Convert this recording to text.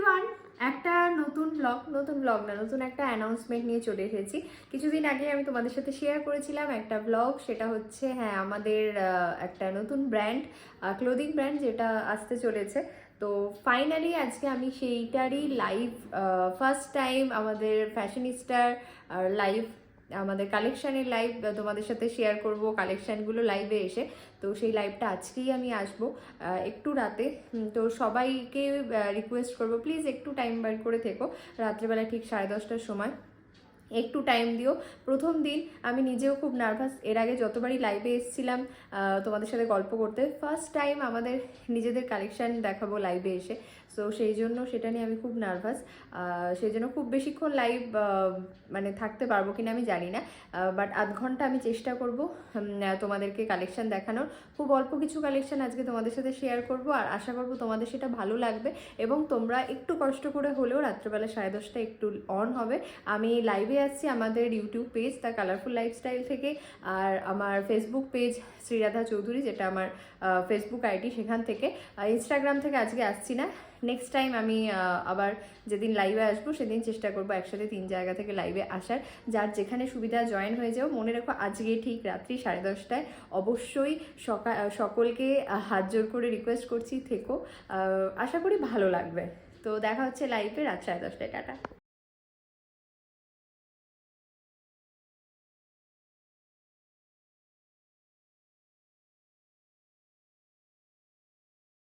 Everyone একটা নতুন blog নতুন ব্লগ না, নতুন একটা অ্যানাউন্সমেন্ট নিয়ে চলে এসেছি। কিছুদিন আগে আমি তোমাদের সাথে শেয়ার করেছিলাম একটা ব্লগ সেটা হচ্ছে হ্যাঁ আমাদের একটা নতুন ব্র্যান্ড ক্লোদিং ব্র্যান্ড যেটা আসতে চলেছে। তো ফাইনালি আজকে আমি সেইটারই লাইভ ফার্স্ট টাইম আমাদের ফ্যাশনিস্টার লাইভ আমাদের কালেকশানের লাইভ তোমাদের সাথে শেয়ার করব কালেকশানগুলো লাইভে এসে। তো সেই লাইভটা আজকেই আমি আসব। একটু রাতে। তো সবাইকে রিকোয়েস্ট করব প্লিজ একটু টাইম বার করে থেকো। রাত্রেবেলা ঠিক সাড়ে দশটার সময়। একটু টাইম দিও। প্রথম দিন আমি নিজেও খুব নার্ভাস এর আগে যতবারই লাইভে এসেছিলাম তোমাদের সাথে গল্প করতে ফার্স্ট টাইম আমাদের নিজেদের কালেকশান দেখাবো লাইভে এসে। সো সেই জন্য সেটা নিয়ে আমি খুব নার্ভাস সেই জন্য খুব বেশিক্ষণ লাইভ মানে থাকতে পারব কিনা আমি জানি না। বাট আধ ঘণ্টা আমি চেষ্টা করব তোমাদেরকে কালেকশন দেখানোর। খুব অল্প কিছু কালেকশান আজকে তোমাদের সাথে শেয়ার করব আর আশা করব তোমাদের সেটা ভালো লাগবে এবং তোমরা একটু কষ্ট করে হলেও রাত্রেবেলা সাড়ে দশটা একটু অন হবে। আমি লাইভে আসছি আমাদের YouTube page the colourful lifestyle থেকে আর আমার ফেসবুক পেজ শ্রীরাধা চৌধুরী, যেটা আমার ফেসবুক আইডি সেখান থেকে। ইনস্টাগ্রাম থেকে আজকে আসছি না। নেক্সট টাইম আমি আবার যেদিন লাইভে আসব, সেদিন চেষ্টা করব একসাথে তিন জায়গা থেকে লাইভে আসার। যার যেখানে সুবিধা জয়েন হয়ে যাও, মনে রাখো আজকে ঠিক রাত্রি সাড়ে দশটায় অবশ্যই সকাল সকলকে হাত জোর করে রিকোয়েস্ট করছি, থেকো। আশা করি ভালো লাগবে। তো দেখা হচ্ছে লাইভে রাত সাড়ে দশটায়, টাটা।